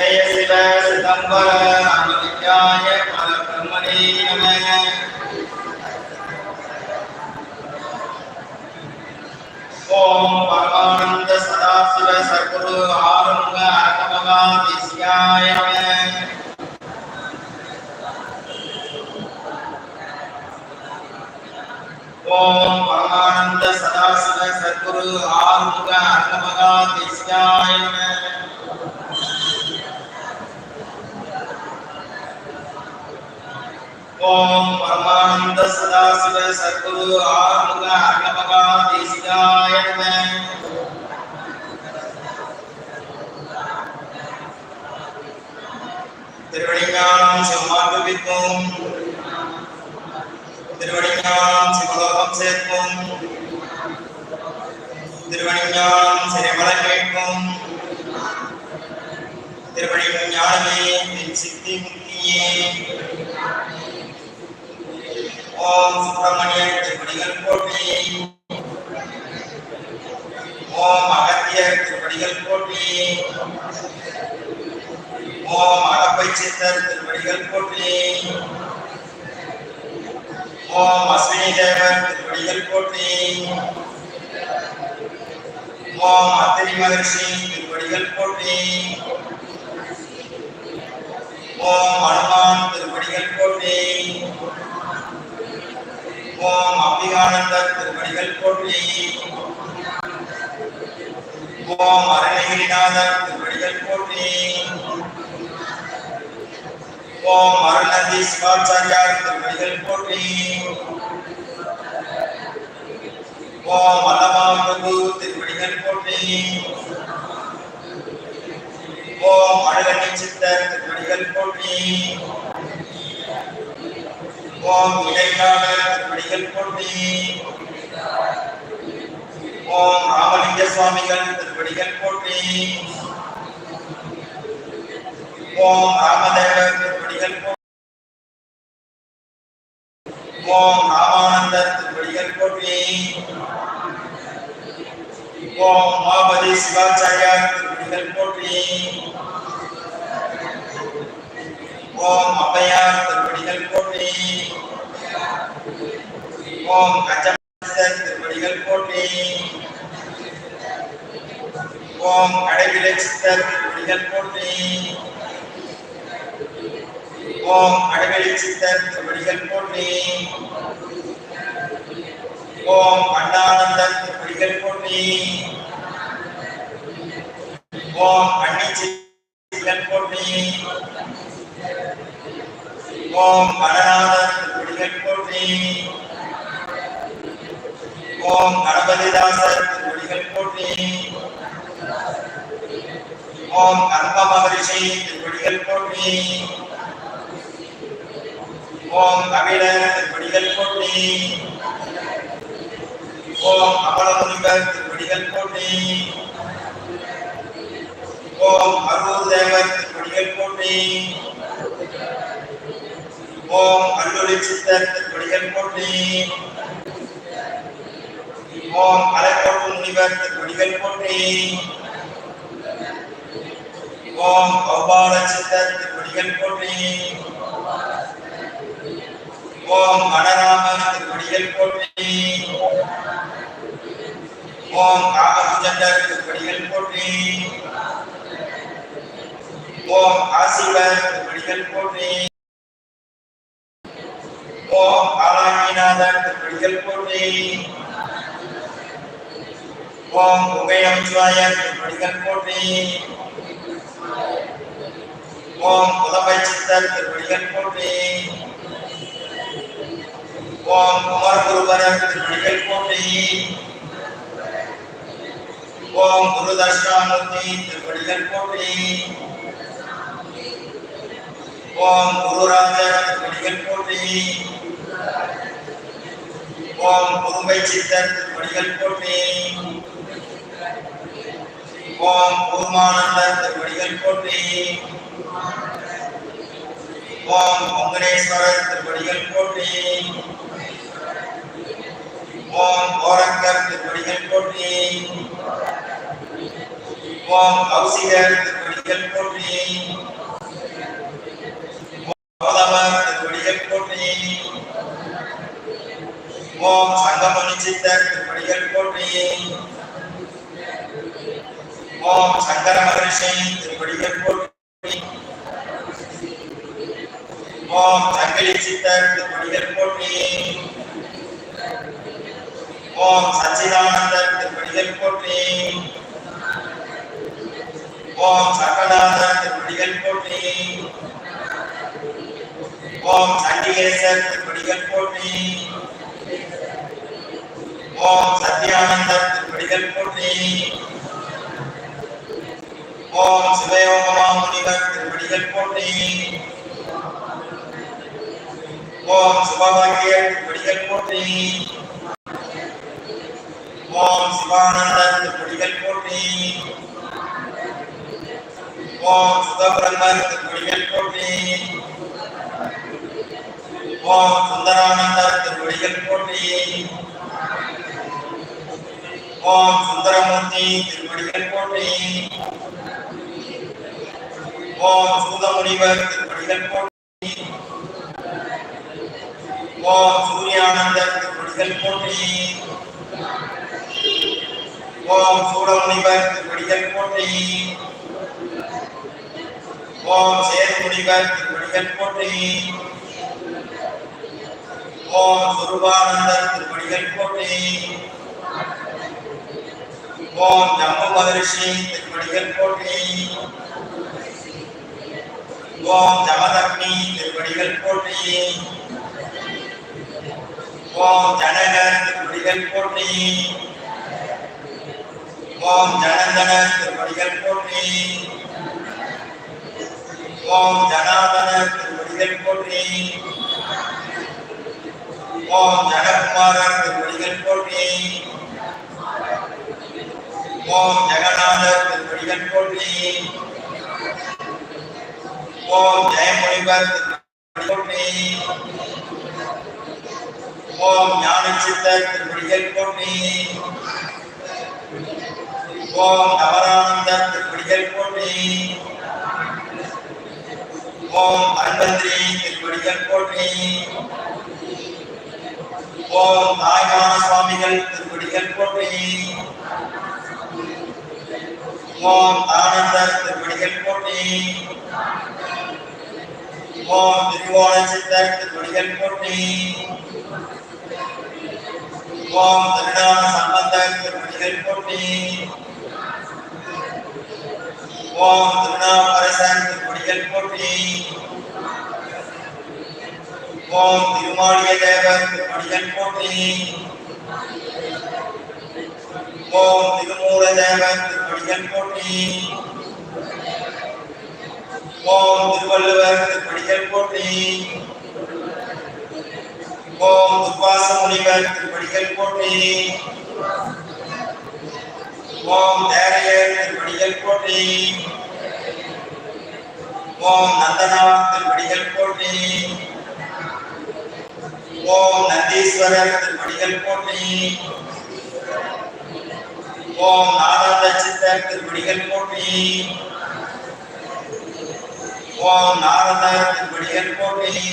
ஜெய சிவ சிதம்பர அமலிக்காய பரபிரம்மணே நம. ஓம் பரமானந்த சதாசிவ சர்க்குரு ஆரம்ப அரகமகா தேசியாய நம. ஓம் பரமானந்த சதாசிவ சத்குரு ஆறுமுக அன்னமகா தேசியாய நம. ஓம் பரமானந்த சதாசிவ சத்குரு ஆறுமுக அன்னமகா தேசியாய நம. திருவடிஞானம் செம்மாட்டுவிக்கும் திருவடிஞானம் சிவலோகம் சேர்ப்போம். திருவடிஞானம் சிறைமலை கேட்போம் திருவடிஞானமே என் சித்தி முக்தியே. ஓம் சுப்பிரமணிய திருப்படிகள் போற்றி. ஓம் அகத்திய திருப்படிகள் போற்றி. ஓம் அகப்பை சித்தர் திருப்படிகள் போற்றி. ஓம் அஸ்வினி தேவர் திருப்படிகள் போற்றி. ஓம் அத்திரி மகர்ஷி திருப்படிகள் போற்றி. ஓம் அனுமான் திருப்படிகள் போற்றி. ஓம் அம்பிகானந்தர் திருப்படிகள் போற்றி. ஓம் அருணகிரிநாதர் திருப்படிகள் போற்றி. ஓம் அருணந்தி சிவாச்சாரியார் திருப்படிகள் போற்றி. ஓம் அல்லமாபு திருப்படிகள் போற்றி. ஓம் அழகனி சித்தர் திருப்படிகள் போற்றி. ஓம் இடைக்காடர் திருப்படிகள் போற்றி. ஓம் ராமலிங்க சுவாமிகள் திருப்படிகள் போற்றி. ஓம் ராமதேவர் திருப்படிகள் போற்றி. ஓம் ராமானந்தர் திருப்படிகள் போற்றி. ஓம் மாபதி சிவாச்சாரியா திருப்படிகள் போற்றி. ஓம் அப்பையார் திருப்படிகள் போற்றி. ஓம் கச்சமஸ்தர் திருப்படிகள் போற்றி ஓம் கடைவிலை சித்தர் திருப்படிகள் போற்றி ஓம் அடைவெளி சித்தர் திருப்படிகள் போற்றி ஓம் அண்ணானந்தர் திருப்படிகள் போற்றி ஓம் அன்னி சித்தர் போற்றி ஓம் மனநாதர் திருப்படிகள் ஓம் கணபதிதாசர் திருப்படிகள் ஓம் கர்ம மகரிஷி திருப்படிகள் ஓம் கபிலர் திருப்படிகள் ஓம் அமலமுனிவர் திருப்படிகள் ஓம் அருள் தேவர் திருப்படிகள் ஓம் கல்லூரி சித்தர் திருப்படிகள் போற்றி. ஓம் அலைக்கோட்டு முனிவர் திருப்படிகள் போற்றி. ஓம் கௌபால சித்தர் திருப்படிகள் போற்றி. ஓம் மனராம திருப்படிகள் போற்றி. ஓம் காமபுஜண்டர் திருப்படிகள் போற்றி. ஓம் ஆசிவர் திருப்படிகள் போற்றி. ஓம் திருப்படிகள் போற்றி ஓம் உபயம் சிவாயர் திருப்படிகள் போற்றி. ஓம் புலமை சித்தர் திருப்படிகள் போற்றி. ஓம் குமரகுருபரர் திருப்படிகள் போற்றி ஓம் குரு தர்ஷாமூர்த்தி திருப்படிகள் போற்றி ஓம் குருராஜர் திருப்படிகள் போற்றி. ஓம் புதுமை சித்தன் திருப்படிகள் போற்றி. ஓம் கூர்மானந்தர் திருப்படிகள் போற்றி. ஓம் பொங்கனேஸ்வரர் திருப்படிகள் போற்றி. ஓம் கோரங்கர் திருப்படிகள் போற்றி. ஓம் கௌசிகர் திருப்படிகள் திருவடிகள் போற்றி. கோதமர் திருவடிகள் போற்றி ஓம் சங்கமணி சித்தர் திருவடிகள் போற்றி. ஓம் சங்கர மகரிஷி திருவடிகள் போற்றி ஓம் சங்கிலி சித்தர் திருவடிகள் போற்றி ஓம் சச்சிதானந்தர் திருவடிகள் போற்றி ஓம் சக்கநாதர் திருவடிகள் போற்றி. ஓம் சண்டிகேசர் திருவடிகள் போற்றி. ஓம் சத்யானந்தர் திருவடிகள் போற்றி. ஓம் சிவயோகமா முனிவர் திருவடிகள் போற்றி. ஓம் சுபபாகியர் திருவடிகள் போற்றி. ஓம் சிவானந்தர் திருவடிகள் போற்றி. ஓம் சுதபிரம்மர் திருவடிகள் போற்றி. ஓம் சுந்தரானந்தர் திருவடிகள் போற்றி. ஓம் சுந்தரமூர்த்தி திருவடிகள் போற்றி. ஓம் சூதமுனிவர் திருவடிகள் போற்றி. ஓம் சூரியானந்தர் திருவடிகள் போற்றி. ஓம் சூடமுனிவர் திருவடிகள் போற்றி. ஓம் சேர்முனிவர் திருவடிகள் போற்றி. ஓம் சுருபானந்தர் திருவடிகள் போற்றி. ஓம் ஜம்மு மகரிஷி திருவடிகள் போற்றி. ஓம் ஜமதக்னி திருவடிகள் போற்றி. ஓம் ஜனகர் திருவடிகள் போற்றி. ஓம் ஜனந்தனர் திருவடிகள் போற்றி. ஓம் ஜனாதனர் திருவடிகள் போற்றி. ஓம் ஜனகுமாரர் திருவடிகள் போற்றி. ஓம் ஜெகநாதர் திருவடிகள் போற்றி. ஓம் ஜெயமுனிவர் திருவடிகள் போற்றி. ஓம் ஞானச்சித்தர் திருவடிகள் போற்றி. ஓம் நவரானந்தர் திருவடிகள் போற்றி. ஓம் அன்பந்திரி திருவடிகள் போற்றி. ஓம் நாயகமான சுவாமிகள் திருவடிகள் போற்றி ஓம் ஆனந்தர் திருவடிகள் போற்றி ஓம் திருவோண சித்தர் திருவடிகள் போற்றி ஓம் திருநான சம்பந்தர் திருவடிகள் போற்றி ஓம் திருநாவுக்கரசர் திருவடிகள் போற்றி ஓம் திருமாலிய தேவர் திருவடிகள் போற்றி. ஓம் திருமூல தேவர் திருவடிகள் போற்றி. ஓம் திருவள்ளுவர் திருவடிகள் போற்றி. ஓம் துப்பாச முனிவர் திருவடிகள் போற்றி. ஓம் தேரையர் திருவடிகள் போற்றி. ஓம் நந்தனார் திருவடிகள் போற்றி. ஓம் நந்தீஸ்வரர் திருவடிகள் போற்றி. ஓம் நாராத சித்தர் திருவடிகள் போற்றி. ஓம் நாரதர் திருவடிகள் போற்றி.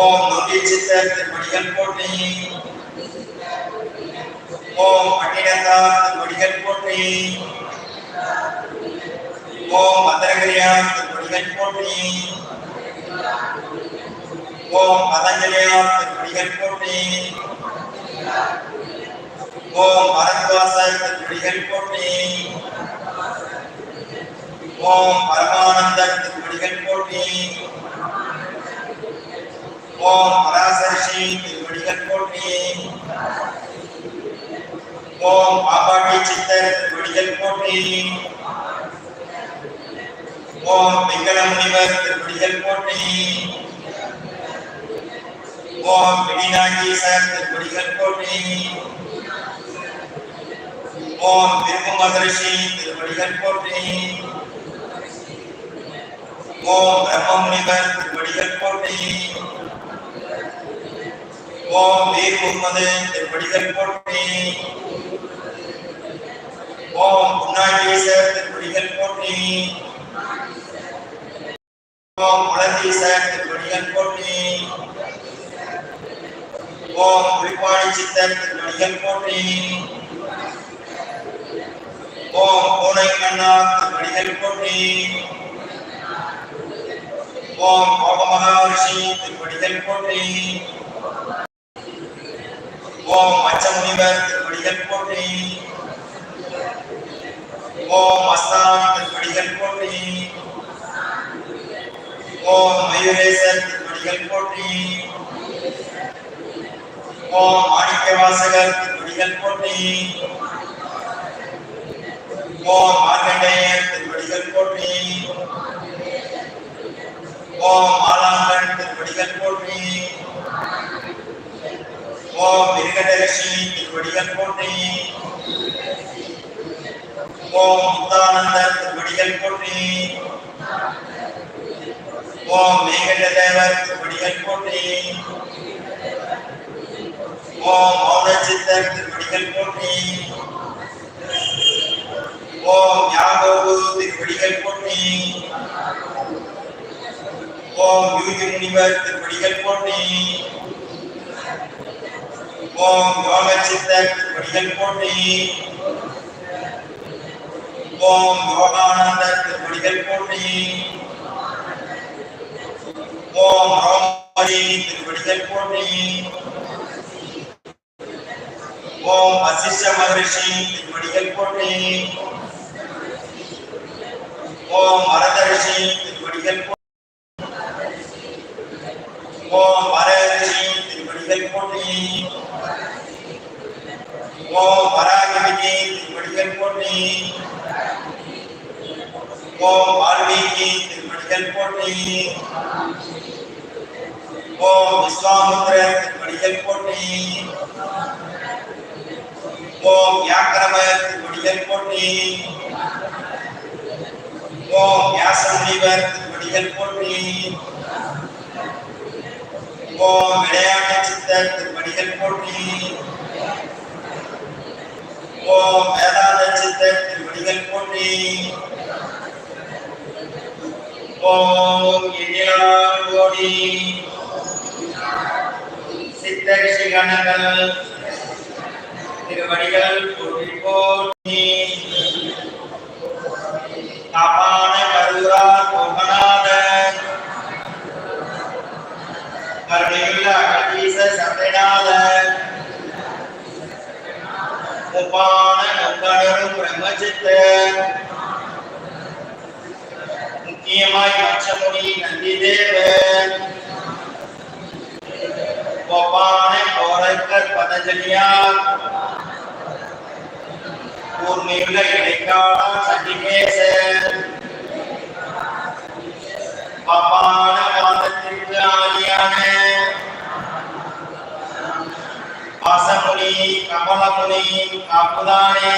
ஓம் நொண்டி சித்தர் திருவடிகள் போற்றி. ஓம் பட்டினத்தார் திருவடிகள் போற்றி. ஓம் மந்திரகிரியார் திருவடிகள் போற்றி. ஓம் பதஞ்சலியார் திருவடிகள் போற்றி. ஓம் பரத்வாசர் திருவடிகள் போற்றி. ஓம் பரமானந்தர் திருவடிகள் போற்றி. ஓம் பராசரிஷி திருவடிகள் போற்றி. ஓம் பாபாட்டி சித்தர் திருவடிகள் போற்றி. ஓம் வெங்கட முனிவர் திருவடிகள் போற்றி. ஓம் பிடிநாகீசர் திருவடிகள் போற்றி ஓம் விருப்பு மகரிஷி திருவடிகள் போற்றி ஓம் பிரம்ம முனிவர் திருவடிகள் போற்றி ஓம் வீர் முகமது திருவடிகள் போற்றி ஓம் குணாதீசர் திருவடிகள் போற்றி ஓம் குலதீசர் திருவடிகள் போற்றி ஓம் குறிப்பாடி சித்தர் திருவடிகள் போற்றி ஓம் பூனை கண்ணா திருவடிகள் போற்றி ஓம் கோபமகாரிஷி திருவடிகள் போற்றி ஓம் மச்சமுனிவர் திருவடிகள் போற்றி ஓம் அஸ்தான் திருவடிகள் போற்றி ஓம் மயூரேசர் திருவடிகள் போற்றி ஓம் மாணிக்கவாசகர் திருவடிகள் போற்றி. ஓம் மார்கண்டேயர் திருவடிகள் போற்றி. ஓம் மாலாங்கன் திருவடிகள் போற்றி. ஓம் மிருகடலட்சுமி திருவடிகள் போற்றி. ஓம் முத்தானந்தர் திருவடிகள் போற்றி. ஓம் மேகண்ட தேவர் திருவடிகள் போற்றி. ஓம் மௌனச்சித்தர் திருவடிகள் போற்றி. ஓம் யாகோபு திருவடிகள் போற்றி. ஓம் யூகி முனிவர் திருவடிகள் போற்றி. ஓம் யோக சித்தர் திருவடிகள் போற்றி. ஓம் யோகானந்தர் திருவடிகள் போற்றி. ஓம் ரோமரி திருவடிகள் போற்றி. ஓம் வசிஷ்ட மகரிஷி திருவடிகள் போற்றி. ஓம் வரதரிஷி திருவடிகள் போற்றி. ஓம் வரரிஷி திருவடிகள் போற்றி. ஓம் வராகிவிஜி திருவடிகள் போற்றி. ஓம் வால்மீகி திருவடிகள் போற்றி. ஓம் விஸ்வாமுத்திர திருவடிகள் போற்றி. ஓம் வியாக்கரம கொடியல் போற்றி. ஓம் வியாச முனிவர் திருவடிகள் போற்றி. ஓம் விளையாட்டு சித்தர் திருவடிகள் போற்றி. ஓம் வேதாந்த சித்தர் திருவடிகள் போற்றி. ஓம் எண்ணிலாடி சித்தர் ஸ்ரீகணங்கள் திருவடிகள் போற்றி காப்பான கருரா கோபநாதர் கருணையுள்ள அகதீச சந்தைநாதர் முப்பான நொங்கடரும் பிரம்மச்சித்தர் முக்கியமாய் பதஞ்சலியார். கூர்மையுள்ள இடைக்கால சண்டிகேசர் பப்பான வாதத்திற்கு ஆதியான வாசமுனி கமலமுனி காப்புதானே.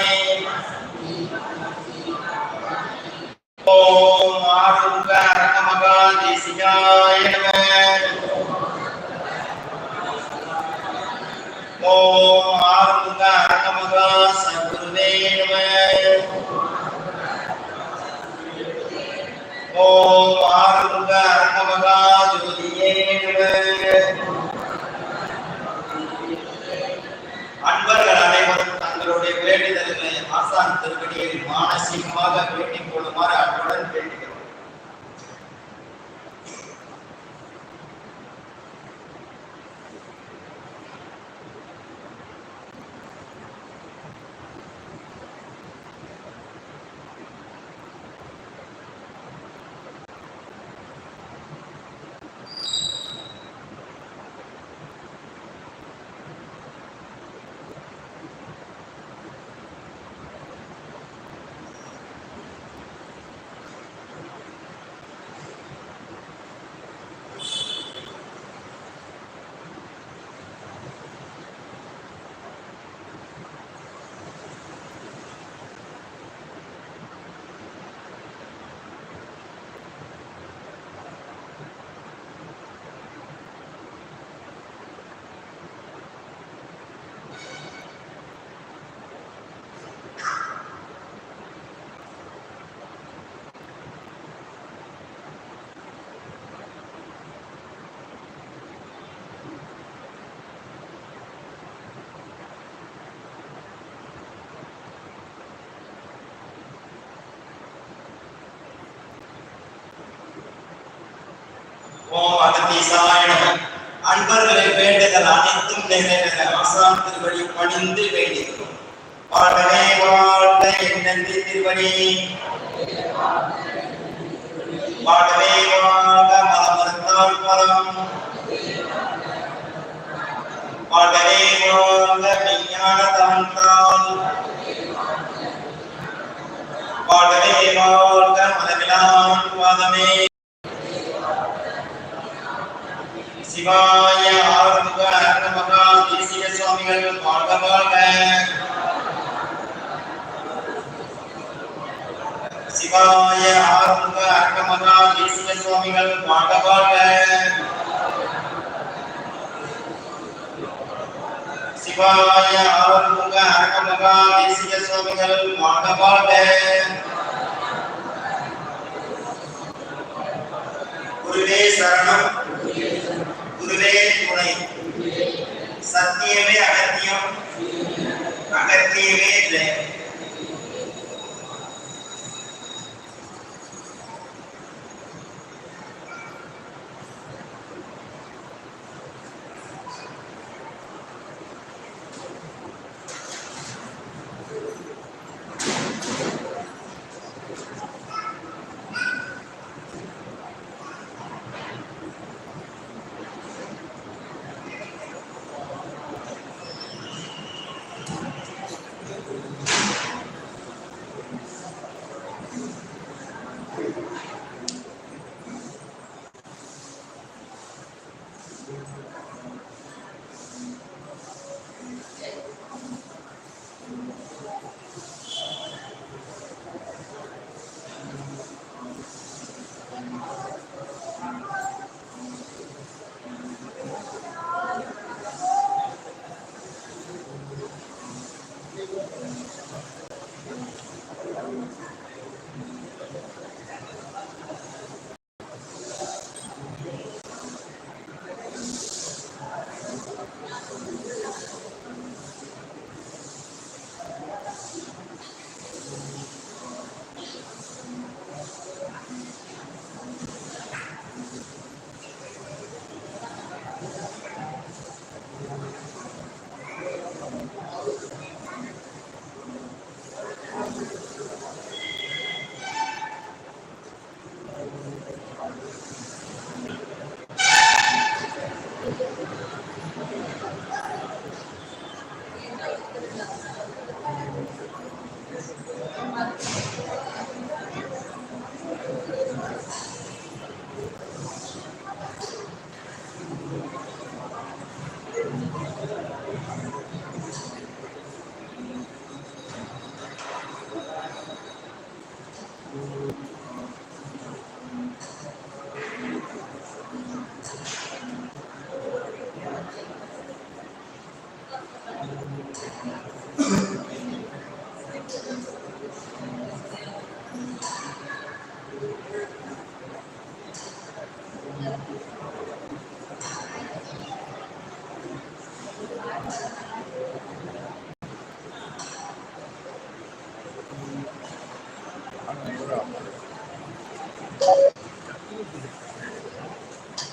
ஓம் ஆறுமுக அரங்கமகா தேசிகாய நம. ஓம் ஆறுமுக அரங்கமகா அன்பர்கள் அனைவரும் தங்களுடைய வேண்டுதல்களை ஆசான் திருக்கடியில் மானசீகமாக வேண்டிக் கொள்ளுமாறு அன்புடன் வேண்டுகிறோம். பார்வதி அன்பர்களின் வேண்டுதல் அனைத்தும் நிறைவேற ஆசான் திருவடி பணிந்து வேண்டுகிறோம் வாழ்கவே வாழ்க என்னென்று திருவடி? பாடவே வாழ மதமறுத்தால் பரம் பாடவே வாழ்க விஞ்ஞான தான்றால் பாடவே வாழ்க மதமிலான் வாதமே. சிவாய ஆறுமுக அருணமகா தேசிய சுவாமிகள் வாழ்க வாழ்க சிவாய ஆறுமுக அருணமகா தேசிய சுவாமிகள் வாழ்க வாழ்க சிவாய ஆறுமுக அருணமகா தேசிய சுவாமிகள் வாழ்க வாழ்க குருவே சரணம்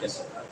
Gracias.